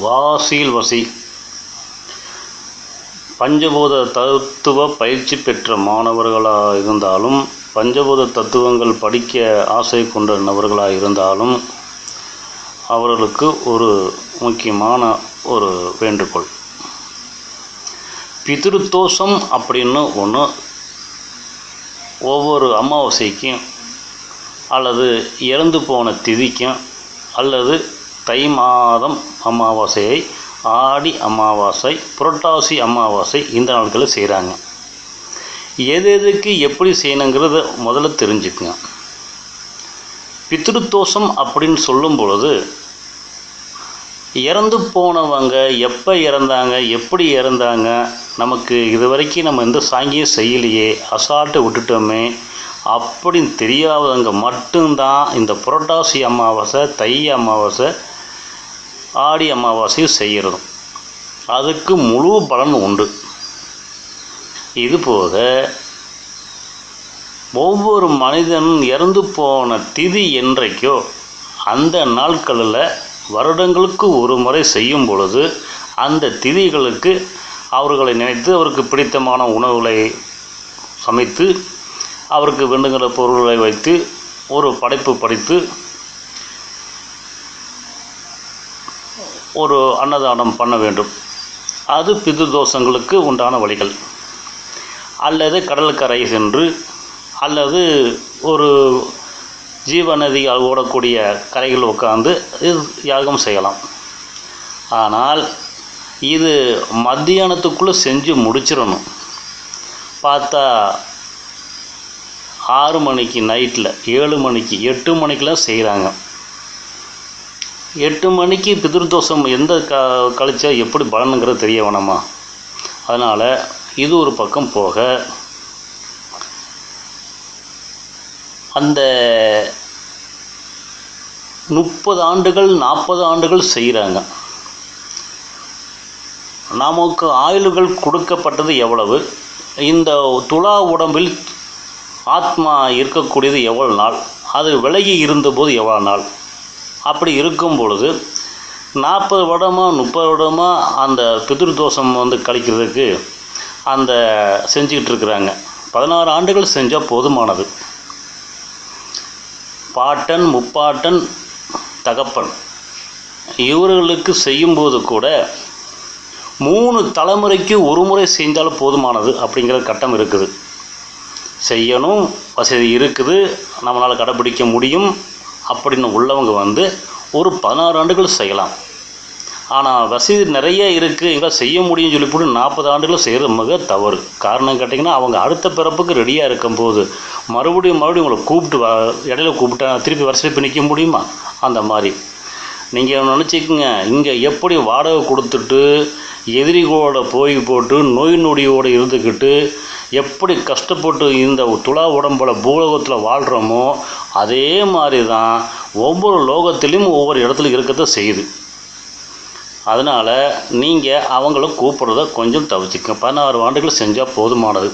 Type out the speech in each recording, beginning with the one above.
வாசியில் வசி. பஞ்சபூத தத்துவ பயிற்சி பெற்ற மாணவர்களாக இருந்தாலும் பஞ்சபூத தத்துவங்கள் படிக்க ஆசை கொண்ட நபர்களாக இருந்தாலும் அவர்களுக்கு ஒரு முக்கியமான ஒரு வேண்டுகோள். பிதிருத்தோஷம் அப்படின்னு ஒன்று ஒவ்வொரு அமாவாசைக்கும் அல்லது இறந்து போன திதிக்கும் அல்லது தை மாதம் அமாவாசையை ஆடி அமாவாசை புரட்டாசி அமாவாசை இந்த நாட்களில் செய்கிறாங்க எது எதுக்கு எப்படி செய்யணுங்கிறத முதல்ல தெரிஞ்சுக்குங்க. பித்ருத்தோஷம் அப்படின்னு சொல்லும் பொழுது இறந்து போனவங்க எப்போ இறந்தாங்க எப்படி இறந்தாங்க நமக்கு இது வரைக்கும் நம்ம எந்த சாங்கியம் செய்யலையே அசால்ட்டை விட்டுட்டோமே அப்படின்னு தெரியாதவங்க மட்டும்தான் இந்த புரட்டாசி அமாவாசை தை அமாவாசை ஆடி அமாவாசையும் செய்கிறதும் அதுக்கு முழு பலன் உண்டு. இது போக ஒவ்வொரு மனிதன் இறந்து போன திதி என்றைக்கோ அந்த நாட்களில் வருடங்களுக்கு ஒரு முறை செய்யும் பொழுது அந்த திதிகளுக்கு அவர்களை நினைத்து அவருக்கு பிடித்தமான உணவுகளை சமைத்து அவருக்கு வேண்டுகிற பொருள்களை வைத்து ஒரு படைப்பு படித்து ஒரு அன்னதானம் பண்ண வேண்டும். அது பிது தோஷங்களுக்கு உண்டான வழிகள். அல்லது கடலுக்கரை சென்று அல்லது ஒரு ஜீவநதி ஓடக்கூடிய கரைகள் உட்காந்து இது யாகம் செய்யலாம். ஆனால் இது மத்தியானத்துக்குள்ளே செஞ்சு முடிச்சிடணும். பார்த்தா ஆறு மணிக்கு நைட்டில் ஏழு மணிக்கு எட்டு மணிக்கெலாம் செய்கிறாங்க எட்டு மணிக்கு பிதிர்தோஷம் எந்த க கழிச்சா எப்படி பலனுங்கிறது தெரிய வேணாமா? அதனால் இது ஒரு பக்கம் போக அந்த முப்பது ஆண்டுகள் நாற்பது ஆண்டுகள் செய்கிறாங்க நமக்கு ஆயுள்கள் கொடுக்கப்பட்டது எவ்வளவு? இந்த துலா உடம்பில் ஆத்மா இருக்கக்கூடியது எவ்வளோ நாள்? அது விலகி இருந்தபோது எவ்வளோ நாள்? அப்படி இருக்கும் பொழுது நாற்பது வருடமாக முப்பது வருடமாக அந்த பிதிர்தோஷம் வந்து கழிக்கிறதுக்கு அந்த செஞ்சுக்கிட்டு இருக்கிறாங்க. பதினாறு ஆண்டுகள் செஞ்சால் போதுமானது. பாட்டன் முப்பாட்டன் தகப்பன். இவர்களுக்கு செய்யும்போது கூட மூணு தலைமுறைக்கு ஒரு முறை செஞ்சாலும் போதுமானது அப்படிங்கிற கட்டம் இருக்குது. செய்யணும் வசதி இருக்குது நம்மளால் கடைப்பிடிக்க முடியும். அப்படின்னு உள்ளவங்க வந்து ஒரு பதினாறு ஆண்டுகள் செய்யலாம். ஆனால் வசதி நிறைய இருக்குது எங்கே செய்ய முடியும்னு சொல்லி போட்டு நாற்பது ஆண்டுகள் செய்கிறது மிக தவறு. காரணம் கேட்டிங்கன்னா அவங்க அடுத்த பிறப்புக்கு ரெடியாக இருக்கும்போது மறுபடியும் மறுபடியும் உங்களை கூப்பிட்டு வ இடையில கூப்பிட்டா திருப்பி வரிசை நிற்க முடியுமா? அந்த மாதிரி. நீங்கள் நினச்சிக்கோங்க. இங்கே எப்படி வாடகை கொடுத்துட்டு எதிரிகளோட போய் போட்டு நோய் நொடியோடு இருந்துக்கிட்டு எப்படி கஷ்டப்பட்டு இந்த துலா உடம்புல பூலோகத்தில் வாழ்கிறோமோ அதே மாதிரி தான் ஒவ்வொரு லோகத்திலையும் ஒவ்வொரு இடத்துல இருக்கத்தான் செய்யுது. அதனால் நீங்கள் அவங்கள கூப்பிட்றத கொஞ்சம் தவிச்சிக்கங்க பதினாறு ஆண்டுகள் செஞ்சால் போதுமானது.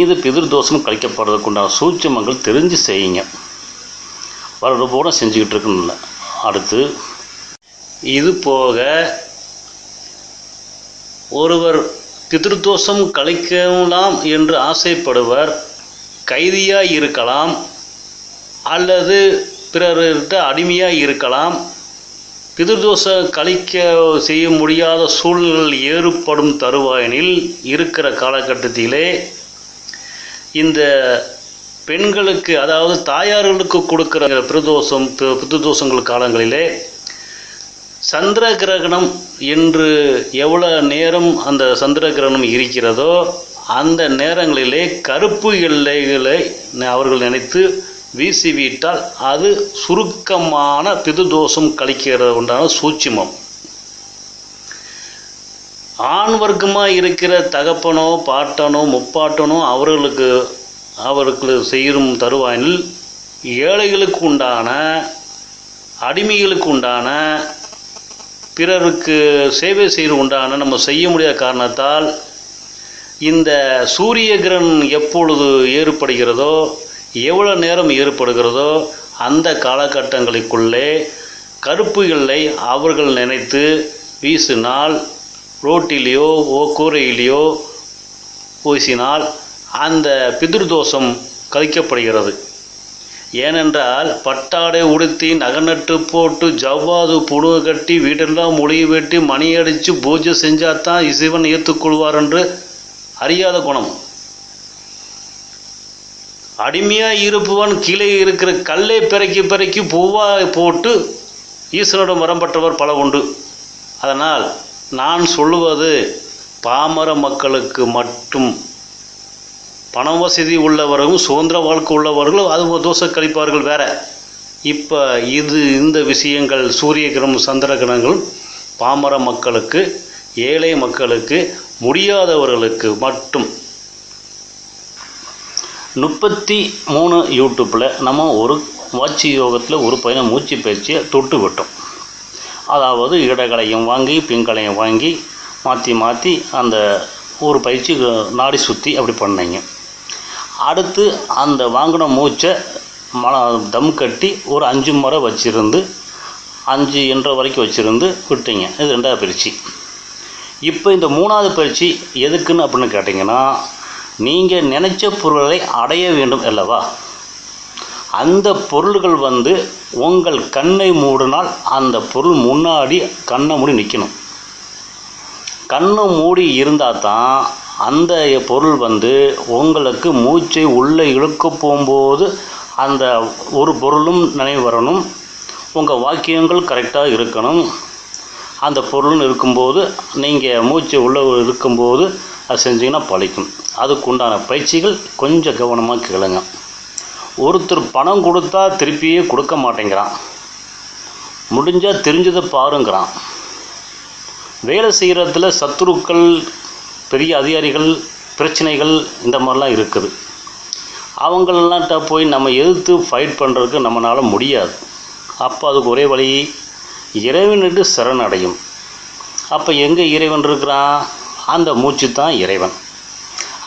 இது பிதிர்தோஷம் கழிக்கப்படுறதுக்குண்டான சூட்சமங்கள் தெரிஞ்சு செய்யுங்க. வருட பூரா செஞ்சுக்கிட்டு இருக்குன்னு அடுத்து இது போக ஒருவர் பிதிருதோஷம் கழிக்கலாம் என்று ஆசைப்படுவர் கைதியாக இருக்கலாம் அல்லது பிறர்கிட்ட அடிமையாக இருக்கலாம். பிதிர்தோஷம் கழிக்க செய்ய முடியாத சூழ்நிலைகள் ஏற்படும் தருவாயினில் இருக்கிற காலகட்டத்திலே இந்த பெண்களுக்கு அதாவது தாயார்களுக்கு கொடுக்குற பிரதோஷம் பித்ருதோஷங்கள் காலங்களிலே சந்திர கிரகணம் என்று எவ்வளோ நேரம் அந்த சந்திர கிரகணம் இருக்கிறதோ அந்த நேரங்களிலே கருப்பு எல்லைகளை அவர்கள் நினைத்து வீசிவிட்டால் அது சுருக்கமான பிதுதோஷம் கழிக்கிறது உண்டான சூட்சிமம். ஆண் வர்க்கமாக இருக்கிற தகப்பனோ பாட்டனோ முப்பாட்டனோ அவர்களுக்கு அவர்களுக்கு செய்யும் தருவாயில் ஏழைகளுக்கு உண்டான அடிமைகளுக்கு உண்டான பிறருக்கு சேவை செய்து உண்டான நம்ம செய்ய முடியாத காரணத்தால் இந்த சூரிய கிரகணம் எப்பொழுது ஏற்படுகிறதோ எவ்வளோ நேரம் ஏற்படுகிறதோ அந்த காலகட்டங்களுக்குள்ளே கருப்பு எல்லை அவர்கள் நினைத்து வீசினால் ரோட்டிலேயோ ஓ கூரையிலேயோ பூசினால் அந்த பிதிர்தோஷம் கழிக்கப்படுகிறது. ஏனென்றால் பட்டாடை உடுத்தி நகநட்டு போட்டு ஜவ்வாது புழுவை கட்டி வீடெல்லாம் மொழியை வெட்டி மணி அடித்து பூஜை செஞ்சால் தான் ஏற்றுக்கொள்வார் என்று அறியாத குணம். அடிமையாக இருப்பவன் கீழே இருக்கிற கல்லை பிறக்கி பிறக்கி பூவாக போட்டு ஈஸ்வரனுடன் வரம்பற்றவர் பல உண்டு. அதனால் நான் சொல்லுவது பாமர மக்களுக்கு மட்டும் பண வசதி உள்ளவர்களும் சுதந்திர வாழ்க்கை உள்ளவர்களும் அது தோசை கழிப்பார்கள் வேற. இப்போ இது இந்த விஷயங்கள் சூரிய கிரகம் சந்திர கிரகங்களும் பாமர மக்களுக்கு ஏழை மக்களுக்கு முடியாதவர்களுக்கு மட்டும். முப்பத்தி மூணு யூடியூப்பில் நம்ம ஒரு வாட்சி யோகத்தில் ஒரு பையனை மூச்சு பயிற்சியை தொட்டு விட்டோம். அதாவது இடகளையும் வாங்கி பிங்களையும் வாங்கி மாற்றி மாற்றி அந்த ஒரு பயிற்சி நாடி சுற்றி அப்படி பண்ணீங்க. அடுத்து அந்த வாங்கின மூச்சை மல தம் கட்டி ஒரு அஞ்சு முறை வச்சுருந்து அஞ்சு என்ற வரைக்கும் வச்சுருந்து விட்டீங்க. இது ரெண்டாவது பயிற்சி. இப்போ இந்த மூணாவது பயிற்சி எதுக்குன்னு அப்படின்னு கேட்டிங்கன்னா நீங்கள் நினைச்ச பொருளை அடைய வேண்டும் அல்லவா? அந்த பொருள்கள் வந்து உங்கள் கண்ணை மூடினால் அந்த பொருள் முன்னாடி கண்ணை மூடி நிற்கணும் கண்ணை மூடி இருந்தால் தான் அந்த பொருள் வந்து உங்களுக்கு மூச்சை உள்ளே இழுக்க போகும்போது அந்த ஒரு பொருளும் நினைவு வரணும். உங்கள் வாக்கியங்கள் கரெக்டாக இருக்கணும். அந்த பொருள்னு இருக்கும்போது நீங்கள் மூச்சை உள்ளே இருக்கும்போது அது செஞ்சீங்கன்னா பழிக்கும். அதுக்குண்டான பயிற்சிகள் கொஞ்சம் கவனமாக கேளுங்க. ஒருத்தர் பணம் கொடுத்தா திருப்பியே கொடுக்க மாட்டேங்கிறான். முடிஞ்சால் தெரிஞ்சதை பாருங்கிறான். வேலை செய்கிறதுல சத்துருக்கள் பெரிய அதிகாரிகள் பிரச்சனைகள் இந்த மாதிரிலாம் இருக்குது. அவங்களெல்லாம்ட்ட போய் நம்ம எதிர்த்து ஃபைட் பண்ணுறதுக்கு நம்மளால் முடியாது. அப்போ அதுக்கு ஒரே வழி இறைவனிட்டு சரணடையும். அப்போ எங்கே இறைவன் இருக்கிறான்? அந்த மூச்சு தான் இறைவன்.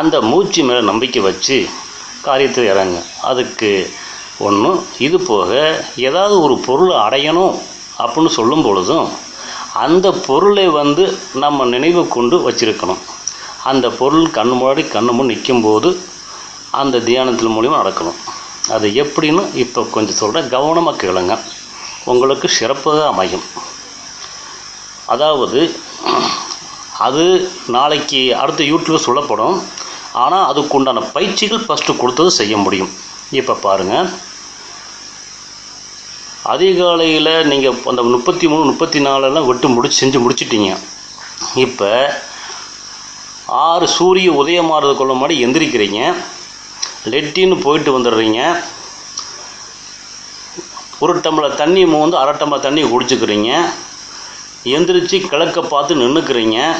அந்த மூச்சு மேலே நம்பிக்கை வச்சு காரியத்தில் இறங்க. அதுக்கு ஒன்று இது போக ஏதாவது ஒரு பொருள் அடையணும் அப்படின்னு சொல்லும் பொழுதும் அந்த பொருளை வந்து நம்ம நினைவு கொண்டு வச்சிருக்கணும். அந்த பொருள் கண் முன்னாடி கண்ணு முன் நிற்கும்போது அந்த தியானத்தின் மூலிமா நடக்கணும். அது எப்படின்னு இப்போ கொஞ்சம் சொல்கிறேன் கவனமாக கேளுங்க. உங்களுக்கு சிறப்பாக அமையும். அதாவது அது நாளைக்கு அடுத்த யூடியூப் சொல்லப்படும். ஆனால் அதுக்குண்டான பயிற்சிகள் ஃபஸ்ட்டு கொடுத்தது செய்ய முடியும். இப்போ பாருங்கள் அதிகாலையில் நீங்கள் அந்த முப்பத்தி மூணு முப்பத்தி நாலெல்லாம் விட்டு முடிச்சு செஞ்சு முடிச்சிட்டீங்க. இப்போ ஆறு சூரிய உதயமாகிறதுக்குள்ள முன்னாடி எந்திரிக்கிறீங்க. லெட்டின்னு போயிட்டு வந்துடுறீங்க. ஒரு டம்ளர் தண்ணி மூந்து அரை டம்ளர் தண்ணி குடிச்சுக்கிறீங்க. எந்திரிச்சு கிழக்க பார்த்து நின்றுக்கிறீங்க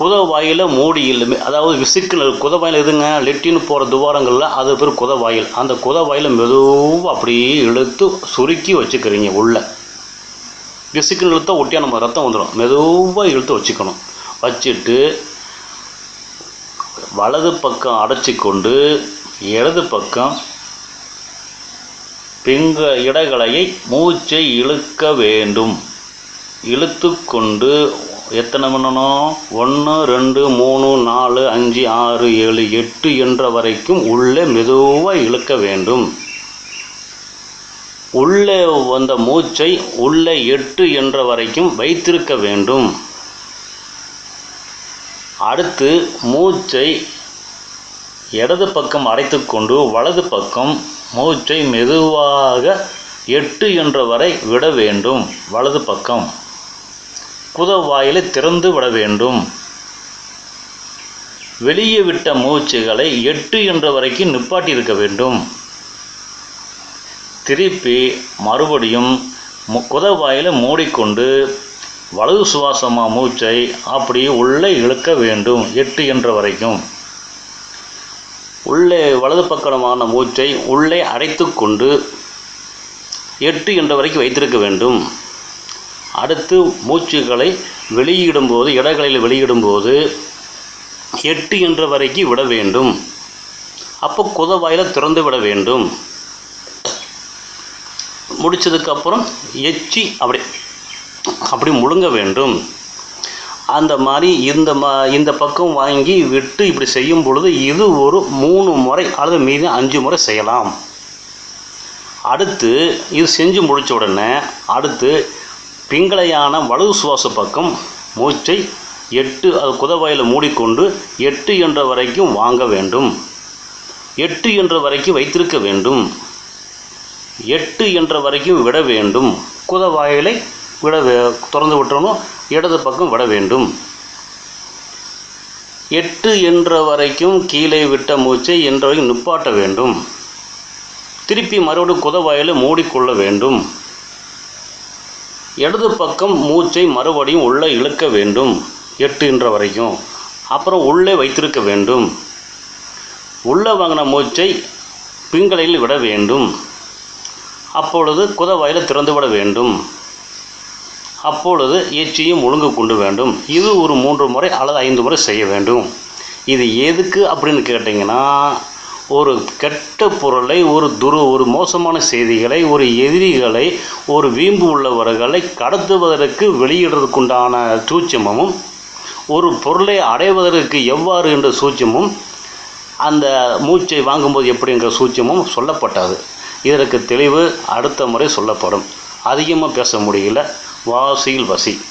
குதவாயில் மூடி இல்லுமே அதாவது விசுக்கில் குதவாயில் எதுங்க? லெட்டின்னு போகிற துவாரங்களில் அது பேர் குதவாயில் அந்த குதவாயில் மெதுவாக அப்படியே இழுத்து சுருக்கி வச்சுக்கிறீங்க உள்ளே. விசுக்குன்னு இழுத்தா ஒட்டியா நம்ம ரத்தம் வந்துடும் மெதுவாக இழுத்து வச்சுக்கணும். வச்சுட்டு வலது பக்கம் அடைச்சி கொண்டு இடது பக்கம் பிங்க இடகலையை மூச்சை இழுக்க வேண்டும். இழுத்து கொண்டு எத்தனை பண்ணணும் ஒன்று ரெண்டு மூணு நாலு அஞ்சு ஆறு ஏழு எட்டு என்ற வரைக்கும் உள்ளே மெதுவாக இழுக்க வேண்டும். உள்ளே வந்த மூச்சை உள்ளே எட்டு என்ற வரைக்கும் வைத்திருக்க வேண்டும். அடுத்து மூச்சை இடது பக்கம் அடைத்துக்கொண்டு வலது பக்கம் மூச்சை மெதுவாக எட்டு என்ற வரை விட வேண்டும். வலது பக்கம். குதவாயிலை திறந்து விட வேண்டும். வெளியே விட்ட மூச்சுகளை எட்டு என்ற வரைக்கும் நிப்பாட்டி இருக்க வேண்டும். திருப்பி மறுபடியும் மு- மூடிக்கொண்டு வலது சுவாசமா மூச்சை அப்படி உள்ளே இழுக்க வேண்டும் எட்டு என்ற வரைக்கும். உள்ளே வலது பக்கமான மூச்சை உள்ளே அடைத்துக்கொண்டு எட்டு என்ற வரைக்கும் வைத்திருக்க வேண்டும். அடுத்து மூச்சுகளை வெளியிடும்போது இடங்களில் வெளியிடும்போது எட்டு என்ற வரைக்கும் விட வேண்டும். அப்போ குதவாயில திறந்து விட வேண்டும். முடிச்சதுக்கப்புறம் எச்சி அப்படி அப்படி முழுங்க வேண்டும். அந்த மாதிரி இந்த ம இந்த பக்கம் வாங்கி விட்டு இப்படி செய்யும் பொழுது இது ஒரு மூணு முறை அல்லது மீதி அஞ்சு முறை செய்யலாம். அடுத்து இது செஞ்சு முடித்த உடனே அடுத்து பிங்களையான வலது சுவாச பக்கம் மூச்சை எட்டு அது குதவாயில் மூடிக்கொண்டு எட்டு என்ற வரைக்கும் வாங்க வேண்டும். எட்டு என்ற வரைக்கும் வைத்திருக்க வேண்டும். எட்டு என்ற வரைக்கும் விட வேண்டும். குத வாயிலை விட வே- திறந்து விட்டுறணும் இடது பக்கம் விட வேண்டும். எட்டு என்ற வரைக்கும் கீழே விட்ட மூச்சை என்ற வரைக்கும் நிப்பாட்ட வேண்டும். திருப்பி மறுபடியும் குதவாயில் மூடிக்கொள்ள வேண்டும். இடது பக்கம் மூச்சை மறுபடியும் உள்ளே இழுக்க வேண்டும். எட்டு என்ற வரைக்கும். அப்புறம் உள்ளே வைத்திருக்க வேண்டும். உள்ளே வாங்கின மூச்சை பிங்களையில் விட வேண்டும். அப்பொழுது குதவாயில் திறந்து விட வேண்டும். அப்பொழுது ஏற்றியும் ஒழுங்கு கொண்டு வேண்டும். இது ஒரு மூன்று முறை அல்லது ஐந்து முறை செய்ய வேண்டும். இது எதுக்கு அப்படின்னு கேட்டிங்கன்னா ஒரு கெட்ட பொருளை ஒரு துரு ஒரு மோசமான செய்திகளை ஒரு எதிரிகளை ஒரு வீம்பு உள்ளவர்களை கடத்துவதற்கு வெளியிடுறதுக்குண்டான சூட்சமும் ஒரு பொருளை அடைவதற்கு எவ்வாறு என்ற சூட்சமும் அந்த மூச்சை வாங்கும்போது எப்படிங்கிற சூட்சமும் சொல்லப்பட்டது. இதற்கு தெளிவு அடுத்த முறை சொல்லப்படும். அதிகமாக பேச முடியல. வாசியில் வசி.